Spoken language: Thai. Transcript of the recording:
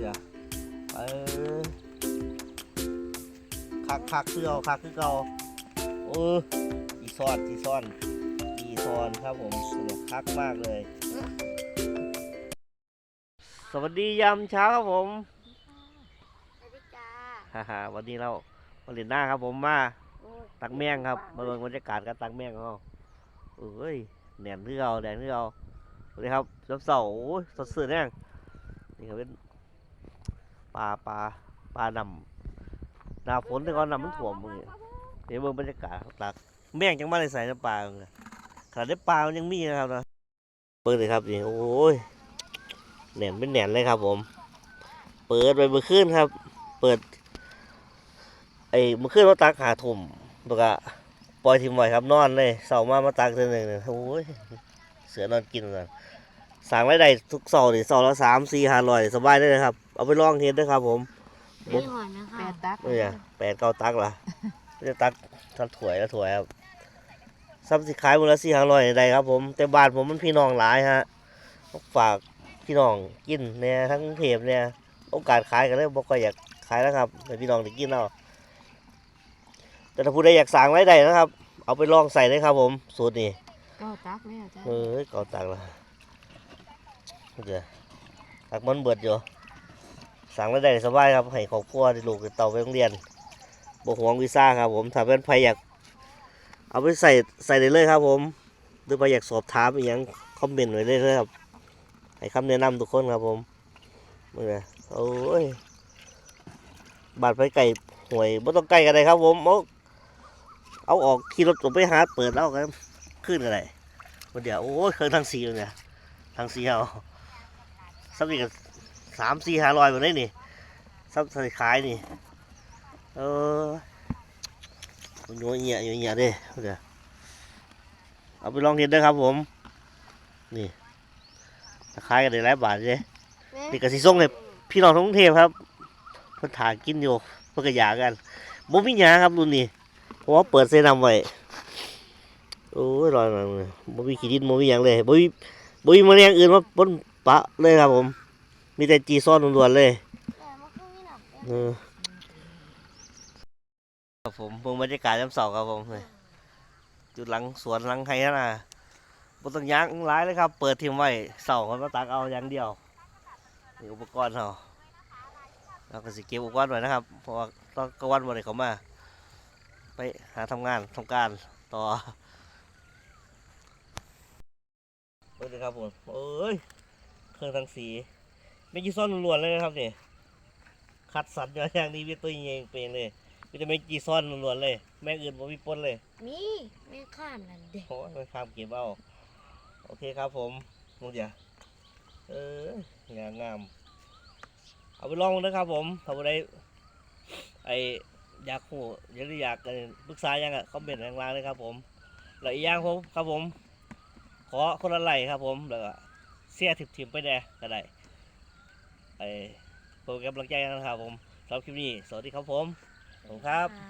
เดี๋ยวเออคักคักคือเอาคักคือเก่าเอออีซอนอีซอนอีซอนครับผมเนี่ยคักมากเลย สวัสดียามเช้าครับผมสวัสดีจ้าฮ่าฮ่าวันนี้เรามาเล่นหน้าครับผมมาโอ้ยตักแมงครับมาเบิ่งบรรยากาศการตักแมงของเราเอ้ยแหนนเรือเอาแดนเรือเอาสวัสดีครับเสาเสาโอ้ยสดสื่อแน่งนี่ก็เป็น ปลาปลาปลานำหนาฝนแต่ก่อนนำมันถ่วมมือเดี๋ยวเบิ่งบรรยากาศตักแม่งจังมาในใส่น้ำปลาเลยขนาดได้ปลามันยังมีนะครับนะเปิดเลยครับนี่โอ้ยแหนนเป็นแหนนเลยครับ ผม เปิดไปเมื่อคืนครับ เปิดไอ้เมื่อคืนมาตักหาถุ่มแล้วก็ปล่อยทิมไว้ครับนอนเลยเสาร์มามาตักเทื่อหนึ่งเโอ้ยเสือนอนกินกันสั่งรายได้ทุกเสาร์นี่เสาร์ละสามสี่ห้าร้อยสบายได้เลยครับ เอาไปลองเฮ็ดด้วยครับ ผมไม่หอยนะคะแปดตักนี่ยแปดเก้าตักละจะตักทักถวยละถวยครับซับสิขายมูลละสี่ห้าร้อยได้ครับผมแต่บ้านผมมันพี่น้องหลายฮะฝากพี่น้องกินเนี่ยทั้งกรุงเทพเนี่ยโอกาสขายกันเลยบอกก็อยากขายแล้วครับให้พี่น้องได้กินเอาแต่ถ้าผู้ใดอยากสั่งรายได้นะครับ เอาไปลองใส่เลยครับ ผมสูตรนี้ก็ตักแล้วจ้าเอ้ยเก่าตักละเดี๋ยวตักมันเบิดอยู่ สั่งรายได้สบายครับให้ครอบครัวได้ลูกเต่าไปโรงเรียนบกหวงวีซ่าครับ ผมถ้าเป็นใครอยาก เอาไปใส่ใส่ได้เลยครับ ผมหรือใครอยากสอบถามอหยังคอมเมนต์ไว้เลยเลยครับ ให้คำแนะนำทุกคนครับผมเมื่อโอ้ยบาดไปไก่ห่วยไม่ต้องไก่กันเลยครับ ผมเอาเอาออกขี่รถออกไปหาเปิดแล้วกันขึ้นอะไรวันเดี๋ยวโอ้ยเครื่องทั้งสีเลยเนี่ยทั้งสีเอาสักทีกัน สามสี่ห้าร้อยหมดเลยนี่ซับใส่ขายนี่ เออมันโยนเหี้ยโยนเหี้ยเด้เดี๋ยวเอาไปลองเห็นด้วยครับผม นี่ราคายกันได้หลายบาทเลยนี่กระสีส้มเลยพี่น้องทั้งกรุงเทพครับเพิ่นถากินอยู่เพิ่นก็อยากันบ่มีหยาครับรุ่นนี้เพราะว่าเปิดเซนำไว้โอ้ยลอยมาเลยบ่มีขี้ดินบ่มีหยังเลยบ่มีบ่มีแมลงอื่นมาปนปะเลยครับผม มีแต่จีซ่อนล้วนๆเลยแต่เมื่อคืนนี่หนักเออครับผมเบิ่งบรรยากาศยามเสาร์ครับผมเลยจุดหลังสวนหลังไห้นะบ่ต้องย่างหลายเลยครับ เปิดทิ้งไว้เสาร์เขามาตักเอาอย่างเดียวนี่อุปกรณ์เขาเราก็สิเก็บอุปกรณ์ไว้นะครับเพราะว่าตอนกลางวันวันไหนเขามา ไปหาทำงานทำการต่อเบิ่งเลยครับผมเอ้ยเครื่องทั้งสี ไม่กี่ซ่อนล้วนๆเลยนะครับนี่คัดสรรมาอย่างนี้เป็นตัวเองเป็นเลยมีแต่ไม่กี่ซ่อนล้วนๆเลย แม่งอื่นผมมีปนเลยมีแม่ข้ามนั่นเด็กโอ้ยมันข้ามเก็บเอาโอเคครับผมมุกเดียวเอองามงามเอาไปลองนะครับผมถ้าวันใดไออยากหูอยากได้อยากเอ่อปรึกษายังอะคอมเมนต์ข้างล่างเลยครับผมแล้วอีกอย่างผมครับผม ขอคนละไลค์ครับผมแล้วก็เสียถิบถิมๆไปแน่ก็ได้ ไอโปรแกรมกำลังใจนะครับผมสำหรับคลิปนี้ สวัสดีครับผม ขอบคุณครับ